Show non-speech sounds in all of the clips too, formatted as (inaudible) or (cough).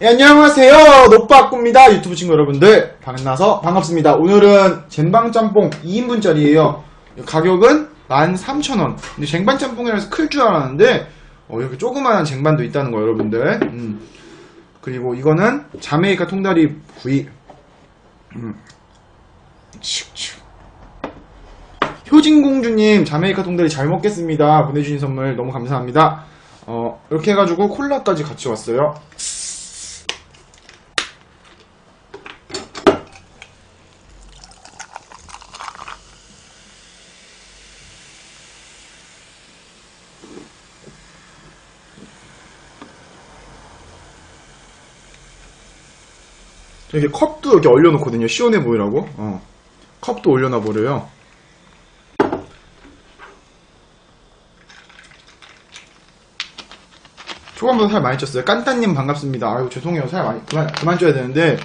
예, 안녕하세요. 노빠꾸입니다. 유튜브 친구 여러분들. 반갑나서 반갑습니다. 오늘은 쟁반짬뽕 2인분짜리예요. 가격은 13,000원. 근데 쟁반짬뽕이라서 클 줄 알았는데 어, 이렇게 조그마한 쟁반도 있다는 거 여러분들. 음. 그리고 이거는 자메이카 통다리 구이. 음. 효진공주님 자메이카 통다리 잘 먹겠습니다. 보내주신 선물 너무 감사합니다. 어, 이렇게 해가지고 콜라까지 같이 왔어요. 이렇게 컵도 이렇게 얼려놓거든요. 시원해 보이라고. 어. 컵도 올려놔 버려요. 초반부터 살 많이 쪘어요. 깐따님 반갑습니다. 아유 죄송해요. 살 많이 그만 그만 쪄야 되는데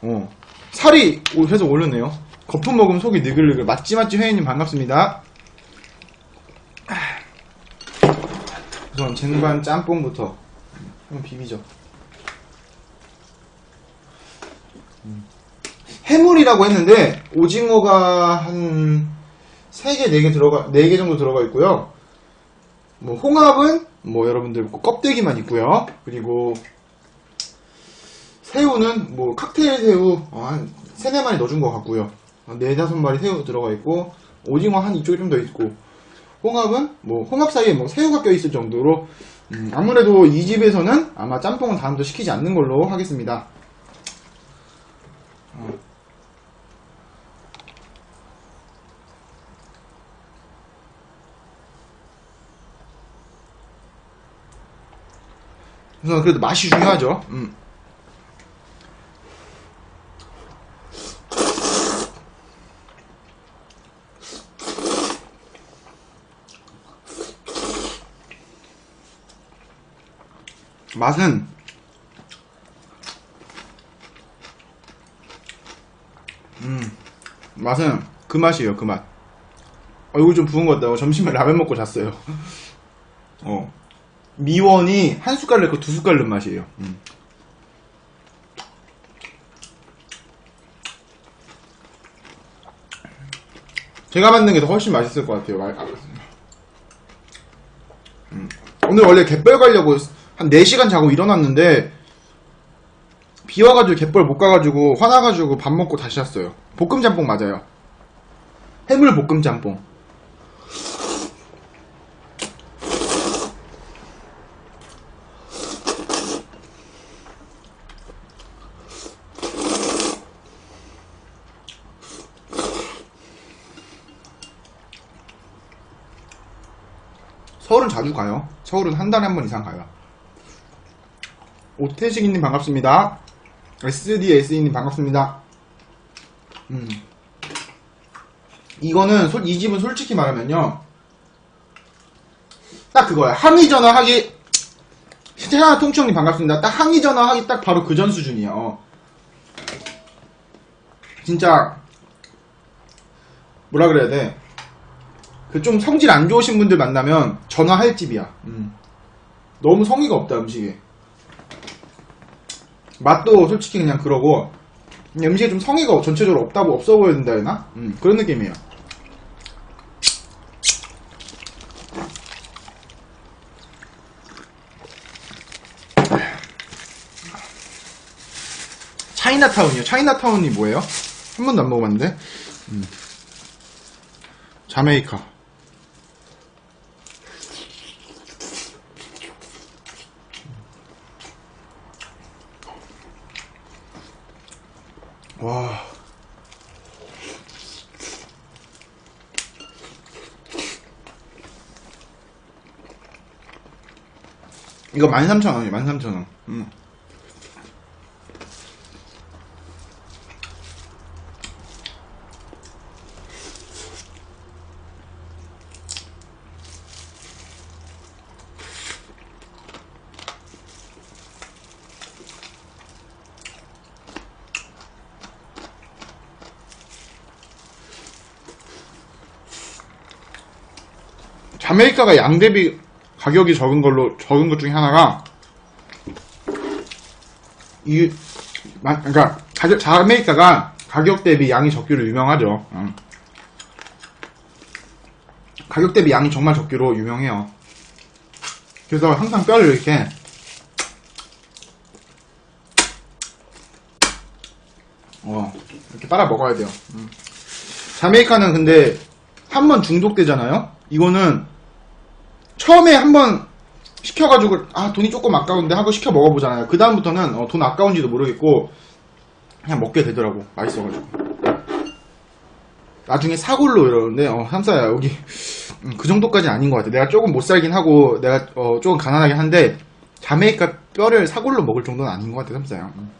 어 살이 오- 계속 오르네요. 거품 먹으면 속이 느글느글. 맛지 맛지 회원님 반갑습니다. 우선 쟁반 짬뽕부터 한번 비비죠. 해물이라고 했는데 오징어가 한 3개, 4개 들어가 4개 정도 들어가 있고요. 뭐 홍합은 뭐 여러분들 껍데기만 있고요. 그리고 새우는 뭐 칵테일 새우 어, 한 3, 4마리 넣어준 것 같고요. 한 4, 5마리 새우 들어가 있고 오징어 한 이쪽에 좀 더 있고 홍합은 뭐 홍합 사이에 뭐 새우가 껴있을 정도로 음, 아무래도 이 집에서는 아마 짬뽕은 다음부터 시키지 않는 걸로 하겠습니다. 우선 그래도 맛이 중요하죠. 음. 맛은 음 맛은 그 맛이에요 그 맛. 얼굴 좀 부은 것 같다. 점심에 라면 먹고 잤어요. (laughs) 어. 미원이 한 숟갈 넣고 두 숟갈 넣은 맛이에요. 음. 제가 만든 게 더 훨씬 맛있을 것 같아요. 말- 아, 음. 오늘 원래 갯벌 가려고 한 4시간 자고 일어났는데 비 와가지고 갯벌 못 가가지고 화나가지고 밥 먹고 다시 잤어요. 볶음 짬뽕 맞아요. 해물 볶음 짬뽕. 서울은 자주 가요. 서울은 한 달에 한 번 이상 가요. 오태식이님 반갑습니다. SDSE님 반갑습니다. 음. 이거는 솔- 이 집은 솔직히 말하면요. 딱 그거야. 항의 전화 하기 태아 통청님 반갑습니다. 딱 항의 전화 하기 딱 바로 그 전 수준이야. 어. 진짜 뭐라 그래야 돼? 그 좀 성질 안 좋으신 분들 만나면 전화할 집이야. 음. 너무 성의가 없다 음식에. 맛도 솔직히 그냥 그러고 음식에 좀 성의가 전체적으로 없다고 없어 보여야 된다 해나? 음, 그런 느낌이에요. 차이나타운이요. 차이나타운이 뭐예요? 한 번도 안 먹어봤는데. 음. 자메이카. 이거 13,000원이에요, 13,000원. 음. 자메이카가 양 대비 가격이 적은 걸로 적은 것 중에 하나가 이, 마- 그러니까 가격, 자메이카가 가격 대비 양이 적기로 유명하죠. 음. 가격 대비 양이 정말 적기로 유명해요. 그래서 항상 뼈를 이렇게 어, 이렇게 빨아 먹어야 돼요. 음. 자메이카는 근데 한 번 중독되잖아요? 이거는 처음에 한번 시켜가지고 아 돈이 조금 아까운데 하고 시켜 먹어보잖아요. 그 다음부터는 어, 돈 아까운지도 모르겠고 그냥 먹게 되더라고. 맛있어가지고. 나중에 사골로 이러는데 어 삼사야 여기 음, 그 정도까지 아닌 것 같아. 내가 조금 못 살긴 하고 내가 어, 조금 가난하긴 한데 자메이카 뼈를 사골로 먹을 정도는 아닌 것 같아 삼사야. 음.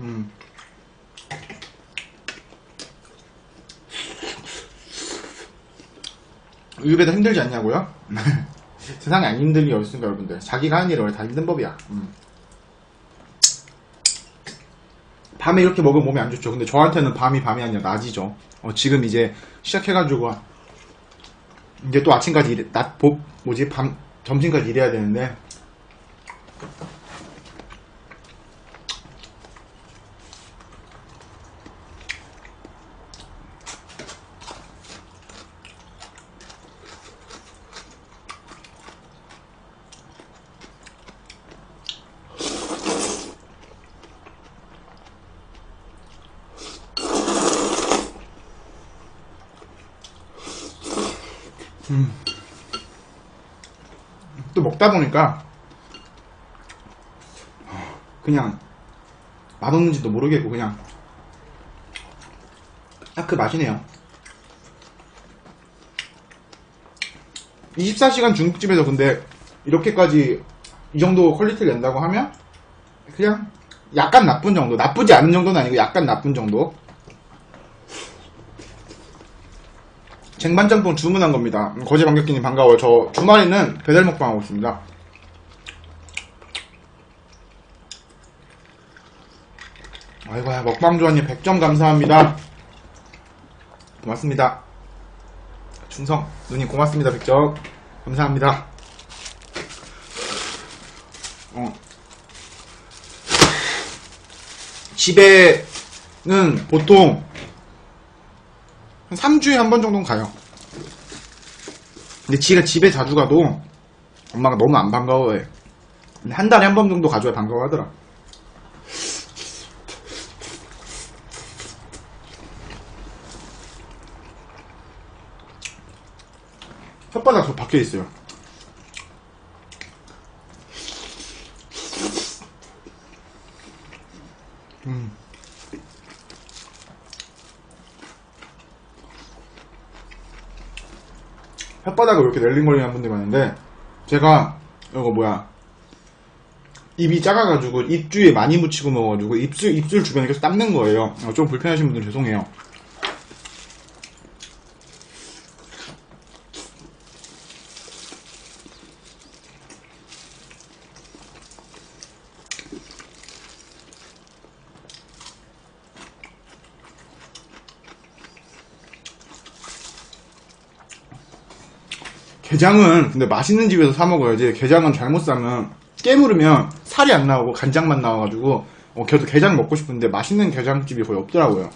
음. 의외다 힘들지 않냐고요? (laughs) 세상에 안 힘든 게 어딨습니까 여러분들 자기가 하는 일이 원래 다 힘든 법이야 음. 밤에 이렇게 먹으면 몸에 안 좋죠 근데 저한테는 밤이 밤이 아니라 낮이죠 어, 지금 이제 시작해가지고 이제 또 아침까지 일, 낮, 보, 뭐지 밤 점심까지 일해야 되는데 또 먹다 보니까 그냥 맛없는지도 모르겠고 그냥 딱 그 맛이네요. 24시간 중국집에서 근데 이렇게까지 이 정도 퀄리티를 낸다고 하면 그냥 약간 나쁜 정도 나쁘지 않은 정도는 아니고 약간 나쁜 정도 쟁반짬뽕 주문한 겁니다. 음, 거제 반격기님 반가워요. 저 주말에는 배달 먹방 하고 있습니다. 아이고야 먹방 조아님 100점 감사합니다. 고맙습니다. 충성 누님 고맙습니다 100점 감사합니다. 어. 집에는 보통 한 3주에 한 번 정도는 가요. 근데 지가 집에 자주 가도 엄마가 너무 안 반가워해. 근데 한 달에 한 번 정도 가줘야 반가워하더라. 혓바닥 저 박혀 있어요. 혓바닥을 이렇게 낼링거리는 분들이 많은데 제가 이거 뭐야 입이 작아가지고 입 주위에 많이 묻히고 먹어가지고 입술 입술 주변에 계속 땀는 거예요. 어, 좀 불편하신 분들 죄송해요. 게장은 근데 맛있는 집에서 사 먹어야지 게장은 잘못 사면 깨물으면 살이 안 나오고 간장만 나와가지고 어, 걔도 게장 먹고 싶은데 맛있는 게장집이 거의 없더라고요.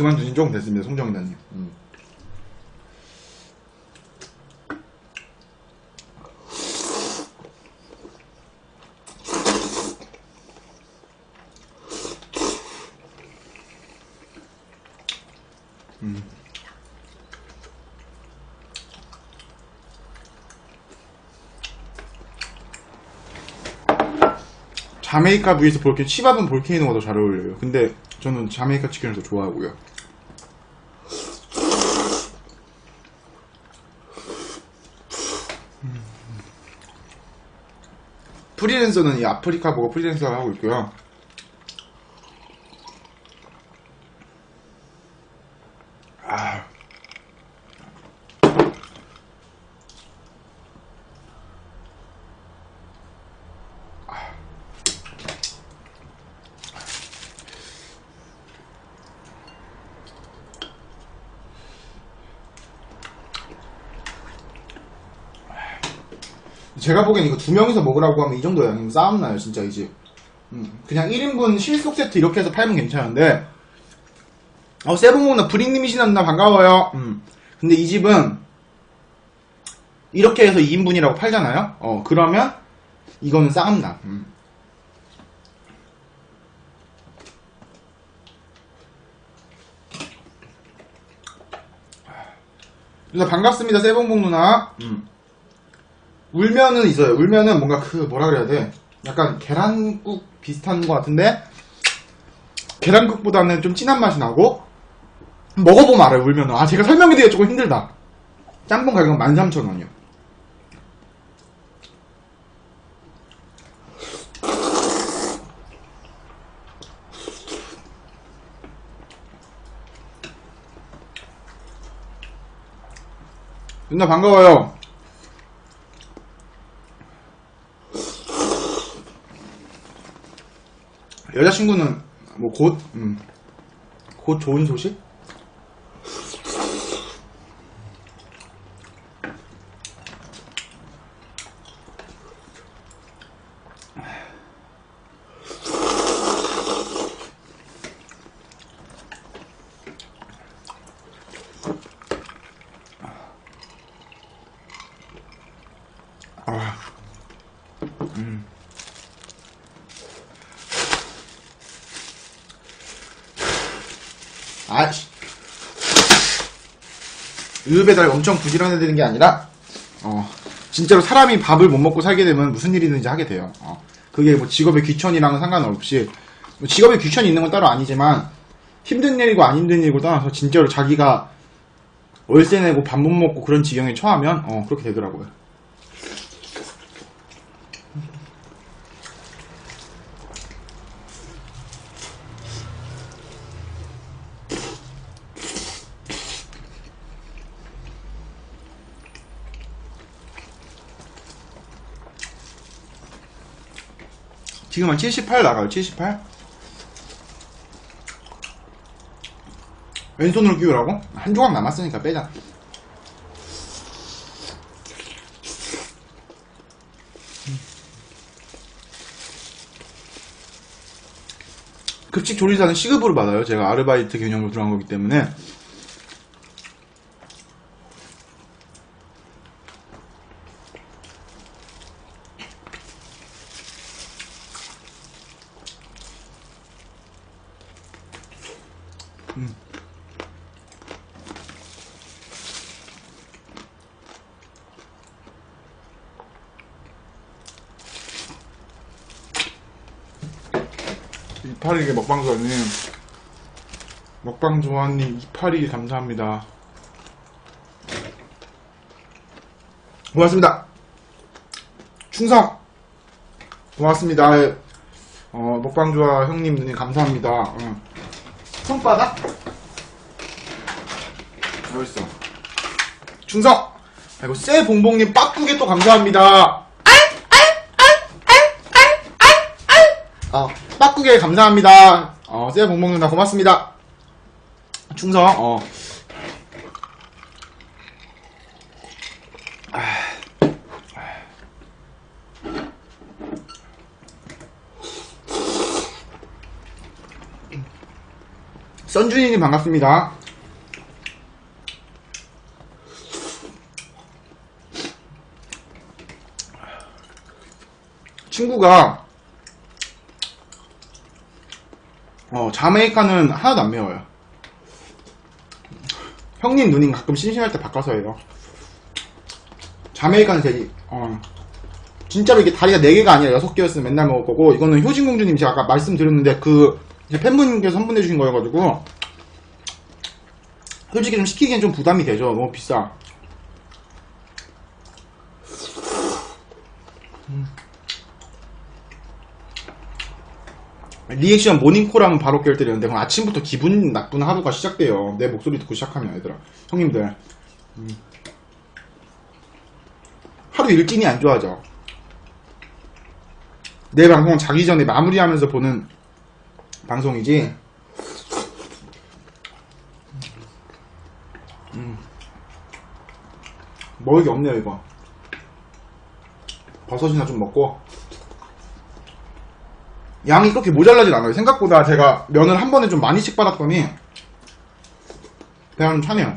그만두신 좀 됐습니다, 송정이나님. 음. 음. 자메이카 vs 볼케 치밥은 볼케이노가 더 잘 어울려요. 근데 저는 자메이카 치킨을 더 좋아하고요. 프리랜서는 이 아프리카 보고 프리랜서를 하고 있고요. 제가 보기엔 이거 두 명이서 먹으라고 하면 이 정도 양이면 싸움 나요, 진짜 이 집. 음, 그냥 1인분 실속 세트 이렇게 해서 팔면 괜찮은데, 어, 세븐모나 브링님이시나 반가워요. 음, 근데 이 집은 이렇게 해서 2인분이라고 팔잖아요? 어, 그러면 이거는 싸움 나. 음. 누나 반갑습니다, 세븐봉 누나. 음. 울면은 있어요. 울면은 뭔가 그 뭐라 그래야 돼? 약간 계란국 비슷한 것 같은데 계란국보다는 좀 진한 맛이 나고 먹어보면 알아요. 울면은 아 제가 설명드리기가 조금 힘들다. 짬뽕 가격은 13,000원이요. 누나 반가워요. 여자친구는 뭐 곧, 음, 곧 좋은 소식? 아, 아이씨. 의배달 엄청 부지런해야 되는 게 아니라, 어, 진짜로 사람이 밥을 못 먹고 살게 되면 무슨 일이든지 하게 돼요. 어, 그게 뭐 직업의 귀천이랑은 상관없이, 뭐 직업의 귀천이 있는 건 따로 아니지만, 힘든 일이고 안 힘든 일이고 떠나서 진짜로 자기가 월세 내고 밥 못 먹고 그런 지경에 처하면, 어, 그렇게 되더라고요. 지금 한 78 나가요, 78? 왼손으로 끼우라고? 한 조각 남았으니까 빼자. 급식 조리사는 시급으로 받아요. 제가 아르바이트 개념으로 들어간 거기 때문에. 이파리게 먹방 좋아님. 먹방 좋아님 이파리 감사합니다. 고맙습니다. 충성! 고맙습니다. 어, 먹방 좋아 형님 누님 감사합니다. 어. 손바닥? 여기 있어. 충성! 아이고 쎄봉봉님 빠꾸게 또 감사합니다 어, 빠꾸게 감사합니다. 어, 쎄 봉봉 누나 고맙습니다. 충성, 어. 아. 썬준이님 반갑습니다. 친구가 어, 자메이카는 하나도 안 매워요. 형님, 누님 가끔 심심할 때 바꿔서 해요. 자메이카는 되게, 어, 진짜로 이게 다리가 4개가 아니라 6개였으면 맨날 먹을 거고 이거는 효진공주님 제가 아까 말씀드렸는데 그 팬분께서 선분해 주신 거여가지고 솔직히 좀 시키기엔 좀 부담이 되죠 너무 비싸 리액션 모닝콜 하면 바로 깰 때리는데 그럼 아침부터 기분 나쁜 하루가 시작돼요 내 목소리 듣고 시작하면 얘들아 형님들 음. 하루 일진이 안 좋아져 내 방송 자기 전에 마무리하면서 보는 방송이지. 음. 먹을 게 없네요, 이거. 버섯이나 좀 먹고. 양이 그렇게 모자라진 않아요. 생각보다 제가 면을 한 번에 좀 많이씩 받았더니, 배가 좀 차네요.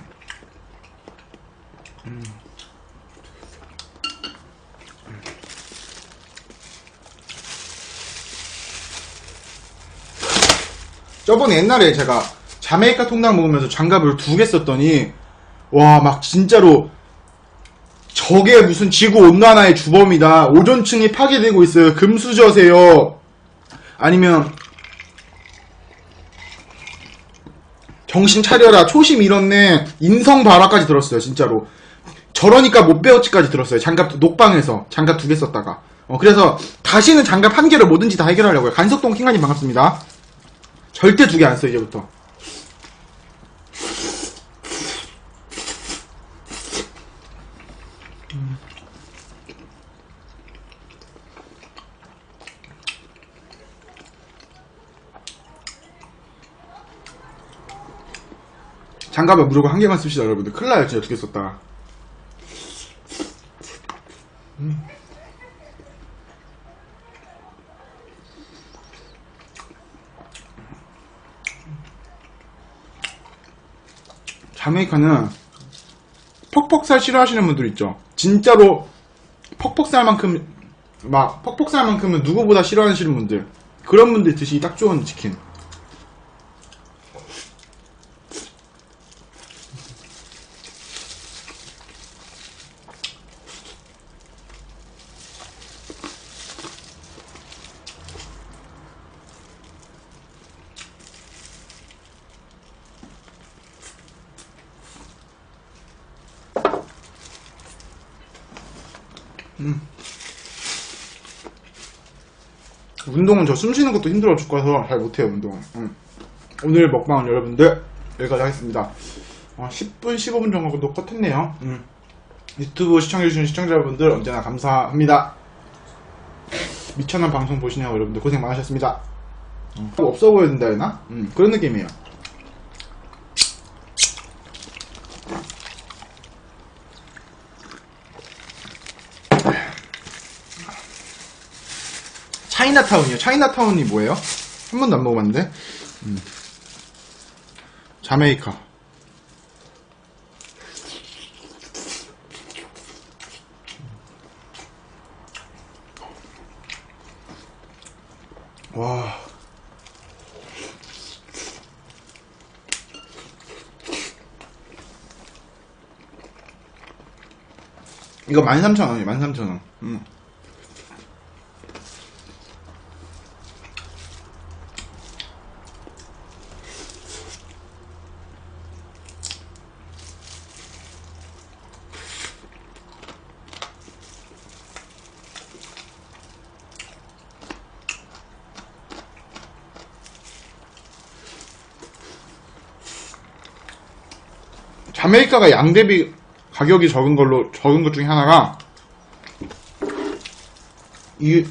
저번에 옛날에 제가 자메이카 통닭 먹으면서 장갑을 두 개 썼더니 와 막 진짜로 저게 무슨 지구 온난화의 주범이다 오존층이 파괴되고 있어요 금수저세요 아니면 정신 차려라. 초심 잃었네. 인성 발화까지 들었어요 진짜로. 저러니까 못 배웠지까지 들었어요. 장갑 녹방에서. 장갑 두 개 썼다가. 어, 그래서 다시는 장갑 한 개로 뭐든지 다 해결하려고요. 간석동 킹가님 반갑습니다. 절대 두 개 안 써, 이제부터. 장갑을 무조건 한 개만 씁시다, 여러분들. 큰일 나요, 진짜 어떻게 썼다. 자메이카는 퍽퍽살 싫어하시는 분들 있죠. 진짜로 퍽퍽살만큼 막 퍽퍽살만큼은 누구보다 싫어하시는 분들 그런 분들 드시기 딱 좋은 치킨. 운동은 저 숨 쉬는 것도 힘들어 죽어서 잘 못해요 운동은 음. 오늘 먹방은 여러분들 여기까지 하겠습니다. 어, 10분 15분 정도 컷했네요. 음. 유튜브 시청해주신 시청자 여러분들 언제나 감사합니다. 미천한 방송 보시네요 여러분들 고생 많으셨습니다. 어, 없어 보여야 된다 했나? 음, 그런 느낌이에요 차이나타운이요. 차이나타운이 뭐예요? 한 번도 안 먹어봤는데. 음. 자메이카. 와. 이거 13,000원이에요, 13,000원. 음. 자메이카가 양 대비 가격이 적은 걸로 적은 것 중에 하나가 이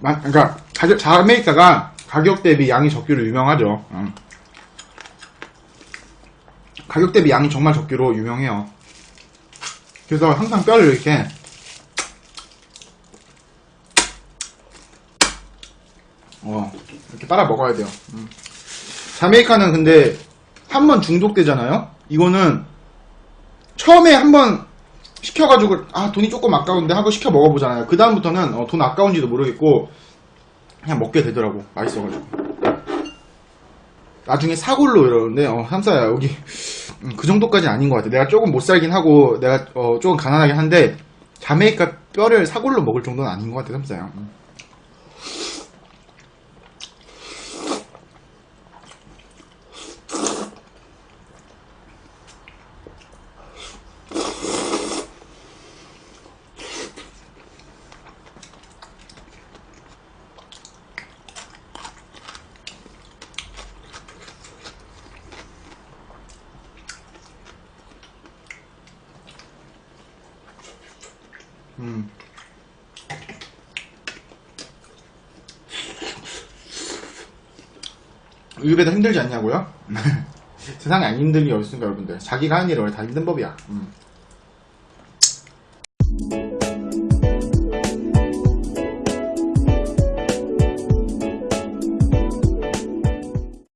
마- 그러니까 가격 자메이카가 가격 대비 양이 적기로 유명하죠. 음. 가격 대비 양이 정말 적기로 유명해요. 그래서 항상 뼈를 이렇게 어 이렇게 빨아 먹어야 돼요. 음. 자메이카는 근데 한 번 중독되잖아요. 이거는 처음에 한번 시켜가지고 아 돈이 조금 아까운데 하고 시켜 먹어보잖아요. 그 다음부터는 어, 돈 아까운지도 모르겠고 그냥 먹게 되더라고. 맛있어가지고. 나중에 사골로 이러는데 어 삼사야 여기 음, 그 정도까지 아닌 것 같아. 내가 조금 못 살긴 하고 내가 어, 조금 가난하긴 한데 자메이카 뼈를 사골로 먹을 정도는 아닌 것 같아요, 삼사요. 음. 음. 의외다 힘들지 않냐고요? (laughs) 세상에 안 힘든 일이 어딨습니까, 여러분들. 자기가 하는 일은 원래 다 힘든 법이야. 음.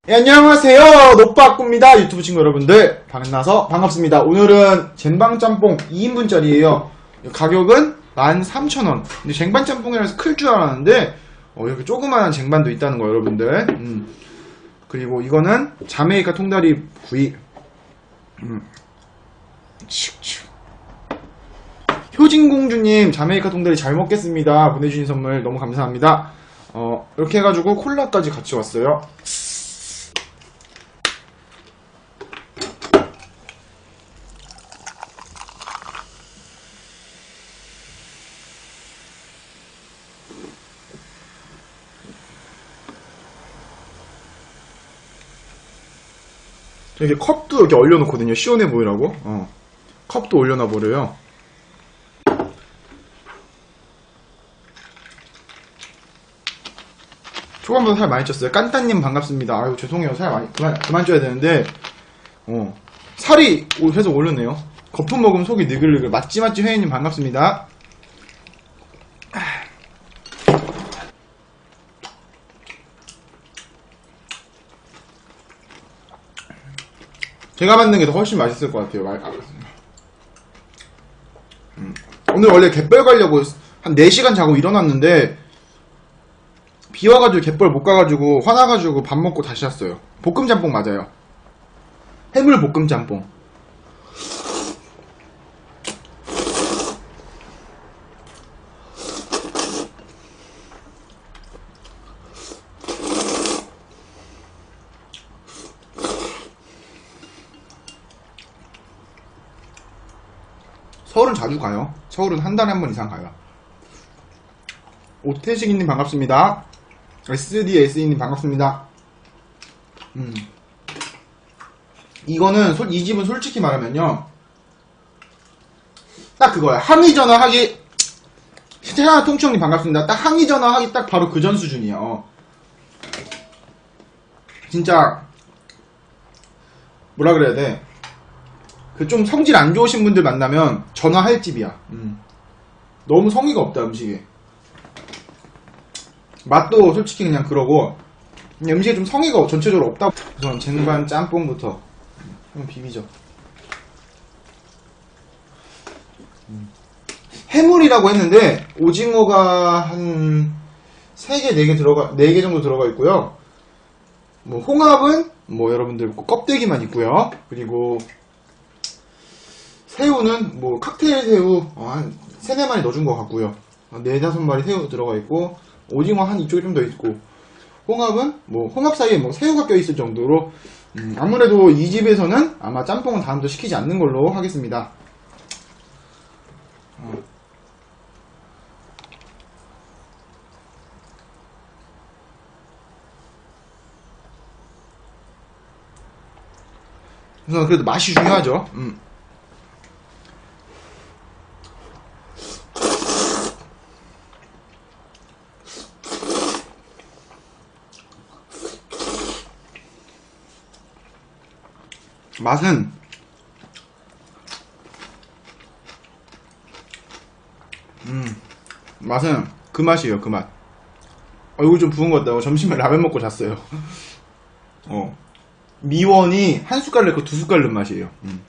예, 안녕하세요. 노빠꾸입니다. 유튜브 친구 여러분들. 반갑나서 반갑습니다. 오늘은 젠방짬뽕 2인분짜리예요. 가격은 13,000원. 근데 쟁반짬뽕이라서 클 줄 알았는데, 어, 이렇게 조그마한 쟁반도 있다는 거, 여러분들. 음. 그리고 이거는 자메이카 통다리 구이. 음. 효진공주님, 자메이카 통다리 잘 먹겠습니다. 보내주신 선물 너무 감사합니다. 어, 이렇게 해가지고 콜라까지 같이 왔어요. 이렇게 컵도 이렇게 얼려놓거든요. 시원해 보이라고. 어. 컵도 올려놔 버려요. 초반부터 살 많이 쪘어요. 깐따님 반갑습니다. 아유 죄송해요. 살 많이 그만 그만 쪄야 되는데 어 살이 오- 계속 오르네요. 거품 먹으면 속이 느글느글. 맛지 회원님 반갑습니다. 제가 만든 게 더 훨씬 맛있을 것 같아요. 말, 아, 음. 오늘 원래 갯벌 가려고 한 4시간 자고 일어났는데 비 와가지고 갯벌 못 가가지고 화나가지고 밥 먹고 다시 왔어요. 볶음 짬뽕 맞아요. 해물 볶음 짬뽕. 자주 가요. 서울은 한 달에 한 번 이상 가요. 오태식이님 반갑습니다. SDSE님 반갑습니다. 음. 이거는 솔- 이 집은 솔직히 말하면요. 딱 그거야. 항의 전화 하기. 태아 통청님 반갑습니다. 딱 항의 전화 하기 딱 바로 그 전 수준이야. 어. 진짜 뭐라 그래야 돼? 그 좀 성질 안 좋으신 분들 만나면 전화할 집이야. 음. 너무 성의가 없다 음식에. 맛도 솔직히 그냥 그러고 그냥 음식에 좀 성의가 전체적으로 없다. 우선 쟁반 짬뽕부터 한번 비비죠. 음. 해물이라고 했는데 오징어가 한 3개, 4개 들어가 4개 정도 들어가 있고요. 뭐 홍합은 뭐 여러분들 껍데기만 있고요. 그리고 새우는 뭐 칵테일 새우 어, 한 세네 마리 넣어준 것 같고요. 어, 네다섯 마리 새우 들어가 있고 오징어 한 이쪽에 좀 더 있고 홍합은 뭐 홍합 사이에 뭐 새우가 껴 있을 정도로 음, 아무래도 이 집에서는 아마 짬뽕은 다음부터 시키지 않는 걸로 하겠습니다. 어. 우선 그래도 맛이 중요하죠. 음. 맛은 음 맛은 그 맛이에요 그 맛. 얼굴 좀 부은 것 같다고 점심에 라면 먹고 잤어요. (laughs) 어 미원이 한 숟갈 넣고 두 숟갈 넣은 맛이에요. 음.